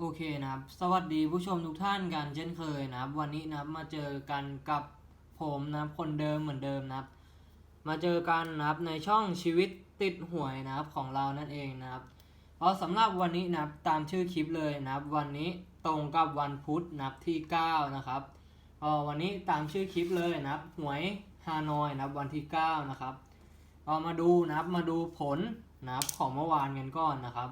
โอเคนะครับ สวัสดีผู้ชมทุกท่านกันเช่นเคยนะครับ วันนี้นะครับมาเจอกันกับผมนะครับคนเดิมเหมือนเดิมนะครับ มาเจอกันนะครับในช่องชีวิตติดหวยนะครับของเรานั่นเองนะครับเพราะสำหรับวันนี้นะครับตามชื่อคลิปเลยนะครับ วันนี้ตรงกับวันพุธนะครับที่ 9 นะครับออวันนี้ตามชื่อคลิปเลยนะครับ หวยฮานอยนะครับวันที่ 9 นะครับเอามาดูนะครับมาดูผลนะครับของเมื่อวานกันก่อนนะครับ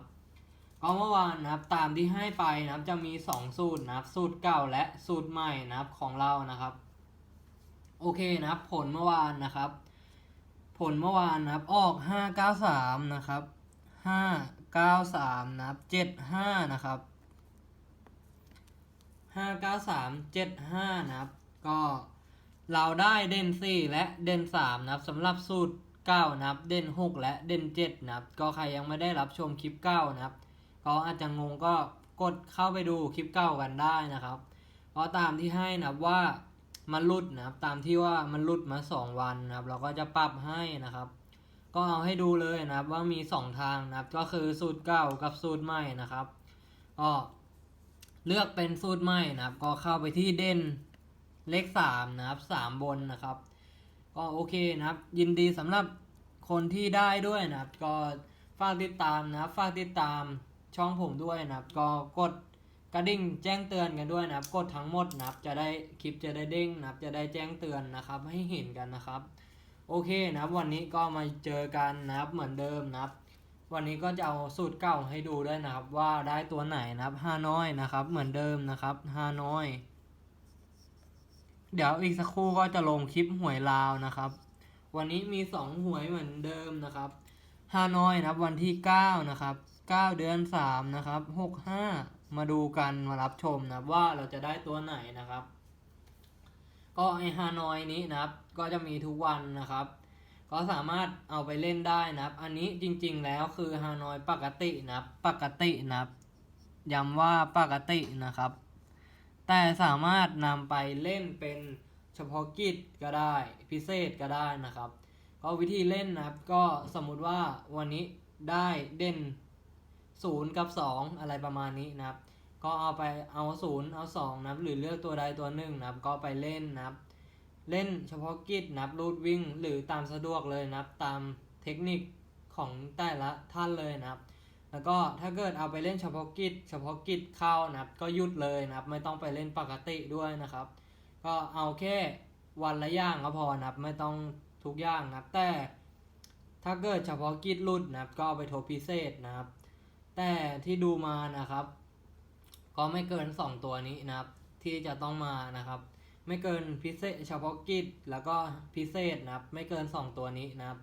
ก็เมื่อวานนะครับตามที่ให้ไปนะครับจะมี 2 สูตรนะครับสูตรเก่าและสูตรใหม่นะครับของเรานะครับ โอเคนะครับ ผลเมื่อวานนะครับ ผลเมื่อวานนะครับออก 593 นะครับ 593 นะครับ 75 นะครับ 593 75 นะครับ ก็เราได้เด่น 4 และเด่น 3 นะครับสำหรับสูตรเก้านะครับ เด่น 6 และเด่น 7 นะครับ ก็ใครยังไม่ได้รับชมคลิปเก้านะครับ ก็อาจจะงงก็กดเข้าไปดูคลิปเก่ากันได้นะครับ เพราะตามที่ให้นะครับว่ามันหลุดนะครับ ตามที่ว่ามันหลุดมา 2 วันนะครับ เราก็จะปรับให้นะครับ ก็เอาให้ดูเลยนะครับว่ามี 2 ทางนะครับ ก็คือสูตรเก่ากับสูตรใหม่นะครับก็เลือกเป็นสูตรใหม่นะครับ ก็เข้าไปที่เด่นเลข3นะครับ3 บนนะครับ ก็โอเคนะครับ ยินดีสำหรับคนที่ได้ด้วยนะครับ ก็ฝากติดตามนะครับฝากติดตาม ช่องผมด้วยนะครับ ก็กดกระดิ่งแจ้งเตือนกันด้วยนะครับ กดทั้งหมดนะครับ จะได้คลิปจะได้เด้งนะครับ จะได้แจ้งเตือนนะครับ ให้เห็นกันนะครับ โอเคนะครับ วันนี้ก็มาเจอกันนะครับเหมือนเดิมนะครับ วันนี้ก็จะเอาสูตรเก่าให้ดูด้วยนะครับ ว่าได้ตัวไหนนะครับฮาน้อยนะครับ เหมือนเดิมนะครับฮาน้อย เดี๋ยวอีกสักครู่ก็จะลงคลิปหวยลาวนะครับ วันนี้มีสองหวยเหมือนเดิมนะครับฮานอยนะครับวันที่เก้านะครับ เก้าเดือนสามนะครับหกห้ามาดูกันมารับชมนะว่าเราจะได้ตัวไหนนะครับ ก็ไอฮานอยนี้นะครับ ก็จะมีทุกวันนะครับ ก็สามารถเอาไปเล่นได้นะครับ อันนี้จริงๆแล้วคือฮานอยปกตินะครับ ปกตินะครับย้ำว่าปกตินะครับ แต่สามารถนำไปเล่นเป็นเฉพาะกิจก็ได้ พิเศษก็ได้นะครับ ก็วิธีเล่นนะครับ ก็สมมุติว่าวันนี้ได้เด่น ศูนย์กับสองอะไรประมาณนี้นะครับ ก็เอาไปเอาศูนย์เอาสองนะครับหรือเลือกตัวใดตัวหนึ่งนะครับก็ไปเล่นนะครับ เล่นเฉพาะกิจนะครับรูดวิ่งหรือตามสะดวกเลยนะครับ ตามเทคนิคของแต่ละท่านเลยนะครับ แล้วก็ถ้าเกิดเอาไปเล่นเฉพาะกิจ เฉพาะกิจเข้านะครับ ก็หยุดเลยนะครับ ไม่ต้องไปเล่นปกติด้วยนะครับ ก็เอาแค่วันละอย่างก็พอนะครับ ไม่ต้องทุกอย่างนะครับแต่ถ้าเกิดเฉพาะกิจหลุดนะครับ ก็เอาไปโทรพิเศษนะครับ แต่ที่ดูมานะครับ ก็ไม่เกิน 2 ตัวนี้นะครับ ที่จะต้องมานะครับ ไม่เกินพิเศษเฉพาะกิจแล้วก็พิเศษนะครับ ไม่เกิน 2 ตัวนี้นะครับ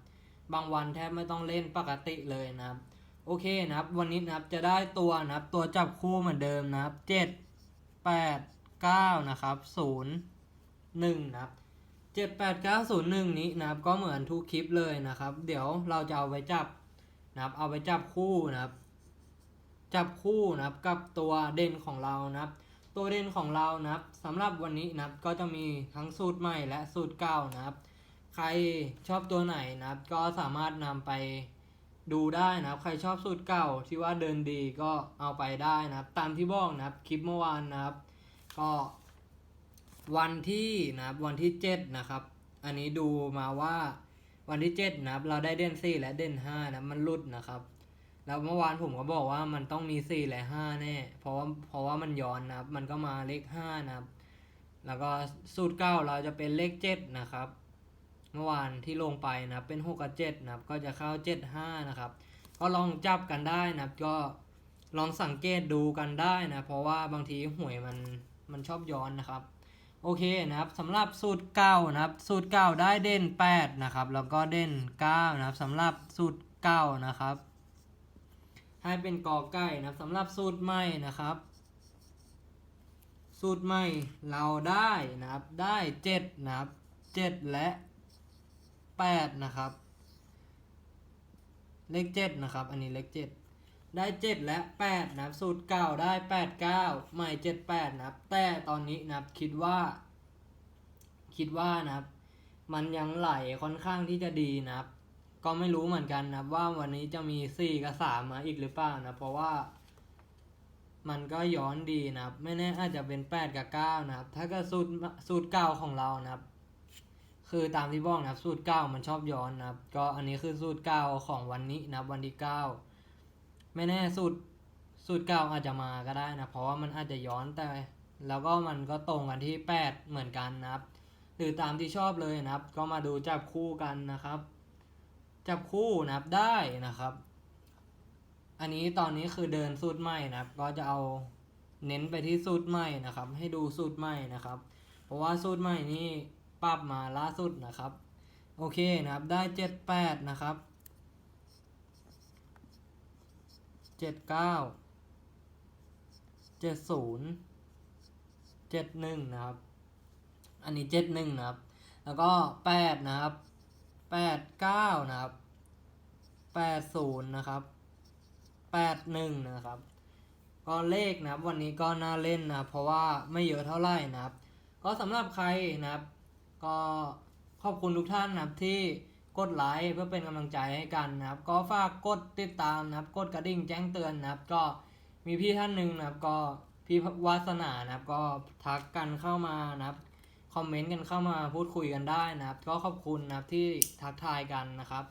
บางวันแทบไม่ต้องเล่นปกติเลยนะครับ โอเคนะครับ วันนี้นะครับจะได้ตัวนะครับ ตัวจับคู่เหมือนเดิมนะครับเจ็ดแปดเก้านะครับศูนย์หนึ่งนะครับเจ็ดแปดเก้าศูนย์หนึ่งนี้นะครับ ก็เหมือนทุกคลิปเลยนะครับ เดี๋ยวเราจะเอาไปจับนะครับ เอาไปจับคู่นะครับ จับคู่นะครับกับตัวเด่นของเรานะครับ ตัวเด่นของเรานะครับสำหรับวันนี้นะครับก็จะมีทั้งสูตรใหม่และสูตรเก่านะครับ ใครชอบตัวไหนนะครับ ก็สามารถนำไปดูได้นะครับ ใครชอบสูตรเก่าที่ว่าเดินดีก็เอาไปได้นะครับ ตามที่บอกนะครับคลิปเมื่อวานนะครับ ก็วันที่นะครับวันที่เจ็ดนะครับ อันนี้ดูมาว่าวันที่เจ็ดนะครับ เราได้เด่นสี่และเด่นห้านะมันหลุดนะครับ แล้วเมื่อวานผมก็บอกว่ามันต้องมีสี่และห้าแน่ เพราะว่าเพราะว่ามันย้อนนะครับ มันก็มาเลขห้านะครับ แล้วก็สูตรเก้าเราจะเป็นเลขเจ็ดนะครับ เมื่อวานที่ลงไปนะครับเป็น6กับ7นะครับ ก็จะเข้า7 5นะครับ ก็ลองจับกันได้นะครับ ก็ลองสังเกตดูกันได้นะ เพราะว่าบางทีหวยมันมันชอบย้อนนะครับ โอเคนะครับสำหรับสูตรเก้านะครับ สูตรเก้าได้เด่น8นะครับ แล้วก็เด่น9นะครับสำหรับสูตรเก้านะครับ ให้เป็นกอไก่นะครับสำหรับสูตรใหม่นะครับ สูตรใหม่เราได้นะครับได้7นะครับ7และแปดนะครับ เลขเจ็ดนะครับ อันนี้เลขเจ็ดได้เจ็ดและแปดนะครับสูตรเก่าได้แปดเก้าใหม่เจ็ดแปดนะครับ แต่ตอนนี้นะครับคิดว่า คิดว่านะครับ มันยังไหลค่อนข้างที่จะดีนะครับ ก็ไม่รู้เหมือนกันนะครับ ว่าวันนี้จะมีสี่กับสามมาอีกหรือเปล่านะ เพราะว่า มันก็ย้อนดีนะครับ ไม่แน่อาจจะเป็นแปดกับเก้านะครับ ถ้าก็สูตรสูตรเก้าของเรานะครับ คือตามที่บอกนะครับ สูตรเก้ามันชอบย้อนนะครับ ก็อันนี้คือสูตรเก้าของวันนี้นะครับ วันที่เก้าไม่แน่สูตรสูตรเก้าอาจจะมาก็ได้นะเพราะว่ามันอาจจะย้อนแต่ แล้วก็มันก็ตรงกันที่แปดเหมือนกันนะครับ หรือตามที่ชอบเลยนะครับ ก็มาดูจับคู่กันนะครับ จับคู่นะครับได้นะครับ อันนี้ตอนนี้คือเดินสูตรใหม่นะครับ ก็จะเอาเน้นไปที่สูตรใหม่นะครับ ให้ดูสูตรใหม่นะครับ เพราะว่าสูตรใหม่นี่ปรับมาล่าสุดนะครับ โอเคนะครับได้เจ็ดแปดนะครับเจ็ดเก้าเจ็ดศูนย์เจ็ดหนึ่งนะครับ อันนี้เจ็ดหนึ่งนะครับ แล้วก็แปดนะครับ แปดเก้านะครับแปดศูนย์นะครับแปดหนึ่งนะครับ ก็เลขนะครับวันนี้ก็น่าเล่นนะเพราะว่าไม่เยอะเท่าไหร่นะครับ ก็สำหรับใครนะครับ ก็ขอบคุณทุกท่านนะครับที่กดไลค์เพื่อเป็นกำลังใจให้กันนะครับ ก็ฝากกดติดตามนะครับ กดกระดิ่งแจ้งเตือนนะครับ ก็มีพี่ท่านหนึ่งนะครับ ก็พี่วาสนานะครับ ก็ทักกันเข้ามานะครับ คอมเมนต์กันเข้ามาพูดคุยกันได้นะครับ ก็ขอบคุณนะครับที่ทักทายกันนะครับ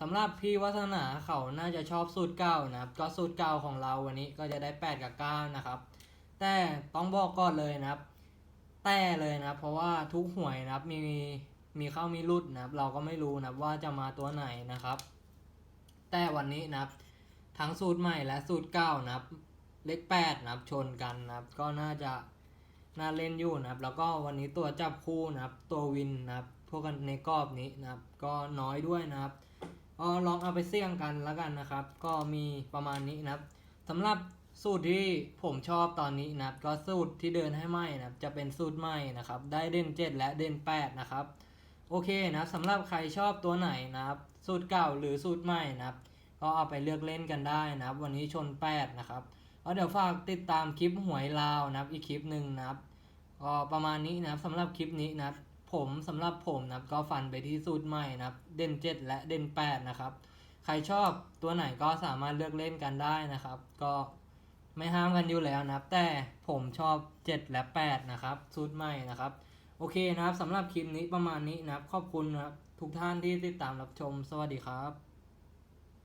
สำหรับพี่วัฒนาเขาน่าจะชอบสูตรเก้านะครับ ก็สูตรเก้าของเราวันนี้ก็จะได้ 8 กับ 9 นะครับ แต่ต้องบอกก่อนเลยนะครับ แต่เลยนะครับ เพราะว่าทุกหวยนะครับมีมีเข้ามีรุดนะครับ เราก็ไม่รู้นะครับว่าจะมาตัวไหนนะครับ แต่วันนี้นะครับ ทั้งสูตรใหม่และสูตรเก้านะครับ เลขแปดนะครับชนกันนะครับ ก็น่าจะ น่าเล่นอยู่นะครับ แล้วก็วันนี้ตัวจับคู่นะครับ ตัววินนะครับ พวกกันในกรอบนี้นะครับ ก็น้อยด้วยนะครับก็ลองเอาไปเสี่ยงกันแล้วกันนะครับ ก็มีประมาณนี้นะครับสำหรับสูตรที่ผมชอบตอนนี้นะครับ ก็สูตรที่เดินให้ใหม่นะครับ จะเป็นสูตรใหม่นะครับ ได้เด่น 7 และเด่น 8 นะครับ โอเคนะครับสำหรับใครชอบตัวไหนนะครับ สูตรเก่าหรือสูตรใหม่นะครับ ก็เอาไปเลือกเล่นกันได้นะครับ วันนี้ชน 8 นะครับ ก็เดี๋ยวฝากติดตามคลิปหวยลาวนะครับ อีกคลิปหนึ่งนะครับ ก็ประมาณนี้นะครับสำหรับคลิปนี้นะครับ ผมสำหรับผมนะครับ ก็ฟันไปที่สูตรใหม่นะครับ เด่น7และเด่น8นะครับ ใครชอบตัวไหนก็สามารถเลือกเล่นกันได้นะครับ ก็ไม่ห้ามกันอยู่แล้วนะครับ แต่ผมชอบ 7 และ 8 นะครับสูตรใหม่นะครับ โอเคนะครับสำหรับคลิปนี้ประมาณนี้นะครับ ขอบคุณนะครับทุกท่านที่ติดตามรับชม สวัสดีครับ